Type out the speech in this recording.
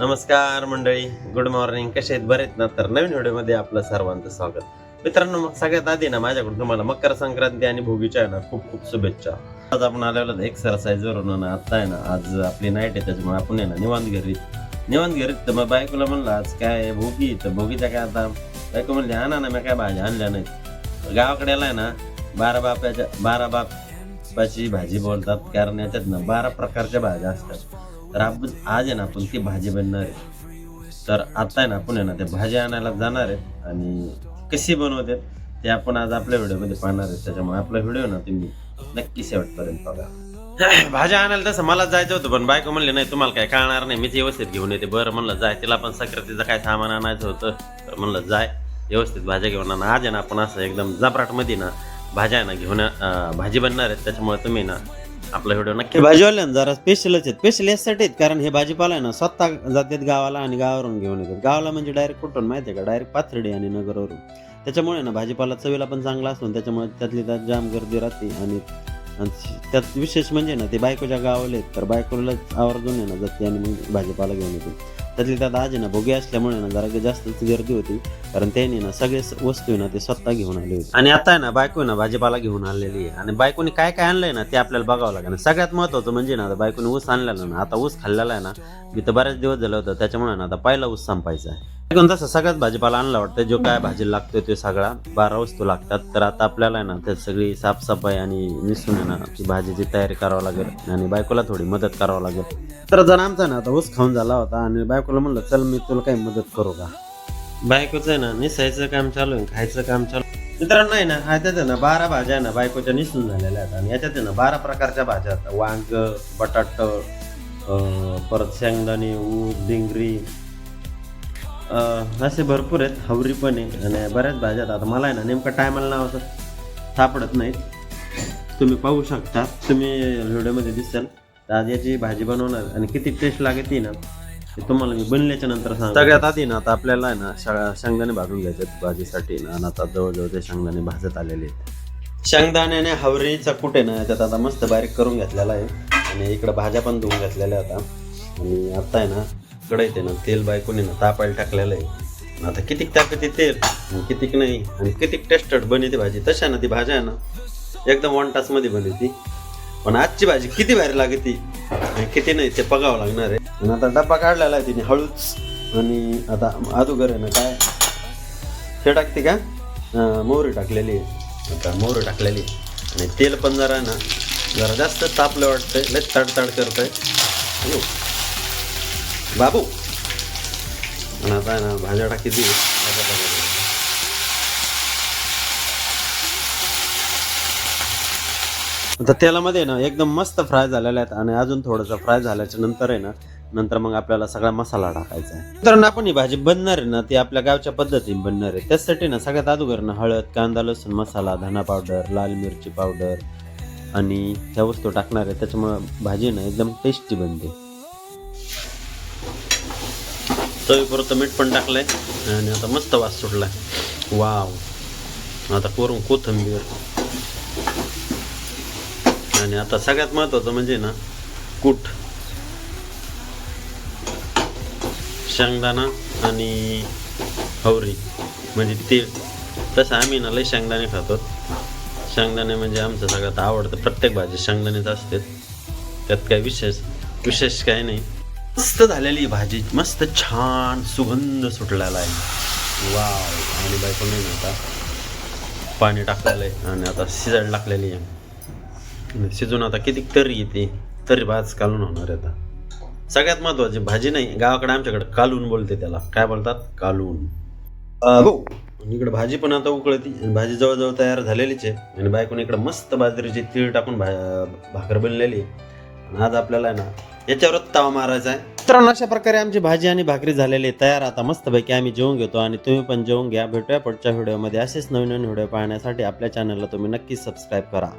नमस्कार मंडळी good morning कसे आहेत? बरेत ना? तर नवीन व्हिडिओमध्ये आपलं सर्वांचं स्वागत. मित्रांनो मग सगळ्यात आधी ना माझ्याकडून तुम्हाला मकर संक्रांती आणि भोगीच्या आहे ना खूप खूप शुभेच्छा. आज आपण आलेलो एक्सरसाइज ना आता आहे ना आज आपली नाईट आहे त्याच्यामुळे आपण आहे ना निवांत घरी. निवांत घरी तर मग बायकोला म्हणलं आज काय भोगी? तर भोगीच्या काय आता? बायको म्हणली आणा ना मी काय भाज्या आणल्या नाहीत. गावाकडे आहे ना बारा बाप्याच्या बारा बापाची भाजी बोलतात कारण याच्यात ना बारा प्रकारच्या भाज्या असतात. तर आपण आज आहे ना आपण ती भाजी बनणार आहे. तर आता आहे ना आपण आहे ना ते भाज्या आणायला जाणार आहे आणि कशी बनवते ते आपण आज आपल्या व्हिडिओमध्ये पाहणार आहे. त्याच्यामुळे आपला व्हिडिओ ना तुम्ही नक्की शेवटपर्यंत बघा. भाज्या आणायला तसं मला जायचं होतं पण बायको म्हणले नाही तुम्हाला काय कळणार नाही मीच व्यवस्थित घेऊन येते. बरं म्हणलं जाय तिला पण सक्रातीचं काय सामान आणायचं होतं. तर म्हणलं जाय व्यवस्थित भाज्या घेऊन आणा. आज आहे ना आपण असं एकदम जबराटमध्ये ना भाज्या आहे ना घेऊन भाजी बनणार आहेत त्याच्यामुळे तुम्ही ना आपला व्हिडिओ नक्की भाजीवाल्यानं जरा स्पेशलच आहेत. स्पेशल यासाठी आहेत कारण हे भाजीपाला आहे ना स्वतः जातात गावाला आणि गावावरून घेऊन येतात. गावाला म्हणजे डायरेक्ट कुठून माहिती आहे का? डायरेक्ट पाथर्डी आणि नगरवरून. त्याच्यामुळे ना भाजीपाला चवीला पण चांगला असून त्याच्यामुळे त्यातली त्यात जाम गर्दी राहते आणि आणि त्यात विशेष म्हणजे ना ते बायकोच्या गावाला आहेत तर बायकोलाच आवर्जून आहे ना जाते आणि मग भाजीपाला घेऊन येते त्यातली त्यात आजी ना भोगी असल्यामुळे ना जरा जास्तच गर्दी होती. कारण त्यांनी ना सगळे वस्तू ना ते स्वतः घेऊन आले होते. आणि आता आहे ना बायको आहे ना भाजीपाला घेऊन आलेली आहे. आणि बायकोने काय काय आणलंय ना ते आपल्याला बघावं लागेल. सगळ्यात महत्वाचं म्हणजे ना आता बायकोने ऊस आणलेला ना आता ऊस खाल्लेला आहे ना मी तर बऱ्याच दिवस झालं होतं त्याच्यामुळे ना आता पहिला ऊस संपायचा आहे. कोणता तसं सगळ्यात भाजीपाला आणला वाटतं. जो काय भाजी लागतोय ते सगळा. बारा वस्तू लागतात. तर आता आपल्याला आहे ना ते सगळी साफसफाई आणि निसून आहे ना ती भाजीची तयारी करावं लागेल आणि बायकोला थोडी मदत करावं लागेल. तर जर आमचा ना आता ऊस खाऊन झाला होता आणि बायकोला म्हणलं चल मी तुला काही मदत करू का? बायकोचं आहे ना निसायचं काम चालू आहे खायचं काम चालू मित्रांनो आहे ना ह्याच्यात आहे ना बारा भाज्या आहे ना बायकोच्या निसून झालेल्या आहेत. आणि याच्यात आहे ना बारा प्रकारच्या भाज्या आहेत. वांग बटाट परत शेंगदाणे ऊस डिंगरी असे भरपूर आहेत हवरी पण आहे आणि बऱ्याच भाज्या आहेत. आता मला आहे ना नेमकं टायमाला नाव असं सापडत नाहीत. तुम्ही पाहू शकता. तुम्ही व्हिडिओमध्ये दिसाल. आज याची भाजी बनवणार आणि किती टेस्ट लागते ना ते तुम्हाला मी बनल्याच्या नंतर सांग सगळ्यात आधी ना आता आपल्याला आहे ना शेंगदाणे भाजून घ्यायच्यात भाजीसाठी ना आणि आता जवळजवळ ते शेंगदाणे भाजत आलेले आहेत. शेंगदाण्याने हवरीचा कुठे ना त्यात आता मस्त बारीक करून घेतलेला आहे. आणि इकडं भाज्या पण धुवून घेतलेल्या आता. आणि आता आहे ना कढईत आहे ना तेल बायकोने ना तापायला टाकलेलं आहे. आता कितीक टाकते तेल आणि कितीक नाही आणि कितीक टेस्टेड ती भाजी तशा ना ती भाज्या आहे ना एकदम वन तासमध्ये ती पण आजची भाजी किती भारी लागते आणि किती नाही ते बघावं लागणार आहे. आणि आता डब्बा काढलेला आहे तिने हळूच. आणि आता अदुगर आहे ना काय? हे टाकते का? मोहरी टाकलेली आहे. आता मोहरी टाकलेली आणि तेल पण जरा आहे ना जरा जास्त तापलं वाटतंय लय तडतड करतंय. अयो. बाबू आणि आता आहे ना भाज्या टाकी ती आता तेलामध्ये ना एकदम मस्त फ्राय झालेल्या आहेत आणि अजून थोडंसं फ्राय झाल्याच्यानंतर आहे ना नंतर मग आपल्याला सगळा मसाला टाकायचा आहे. तर आपण ही भाजी बनणार आहे ना ती आपल्या गावच्या पद्धतीने बनणार आहे. त्यासाठी ना सगळ्यात अगोदर ना हळद कांदा लसूण मसाला धना पावडर लाल मिरची पावडर आणि ह्या वस्तू टाकणार आहे. त्याच्यामुळं भाजी ना एकदम टेस्टी बनते. चवीपुरतं मीठ पण टाकलंय आणि आता मस्त वास सुटलाय. वाव. आता कोरून कोथंबीर. आणि आता सगळ्यात महत्वाचं म्हणजे ना कूट. शेंगदाणा आणि हवरी म्हणजे तीळ. तसं आम्ही ना लय शेंगदाणे खातो. शेंगदाणे म्हणजे आमचं सगळ्यात आवडतं. प्रत्येक भाजी शेंगदाणेच असते. त्यात काय विशेष विशेष काय नाही. मस्त झालेली भाजी. मस्त छान सुगंध सुटलेला आहे. वाव. आणि बायको नाही आता पाणी टाकलेलं आहे आणि आता शिजायला टाकलेली आहे. शिजून आता किती तरी येते. तरी भाज कालून होणार आहे आता. सगळ्यात महत्वाची भाजी नाही. गावाकडे आमच्याकडे कालून बोलते त्याला. काय बोलतात? कालून. हो. इकडे भाजी पण आता उकळती. आणि भाजी जवळजवळ तयार झालेलीच आहे. आणि बायकोने इकडे मस्त बाजरीची तीळ टाकून भा भाकर बनलेली आहे. आणि आज आपल्याला ना याच्यावरच ताव मारायचा आहे. मित्रांनो अशा प्रकारे आमची भाजी आणि भाकरी झालेली तयार आता मस्तपैकी आम्ही जेवून घेतो आणि तुम्ही पण जेवून घ्या. भेटूया पुढच्या व्हिडिओमध्ये. असेच नवीन नवीन व्हिडिओ पाहण्यासाठी आपल्या चॅनलला तुम्ही नक्कीच सबस्क्राईब करा.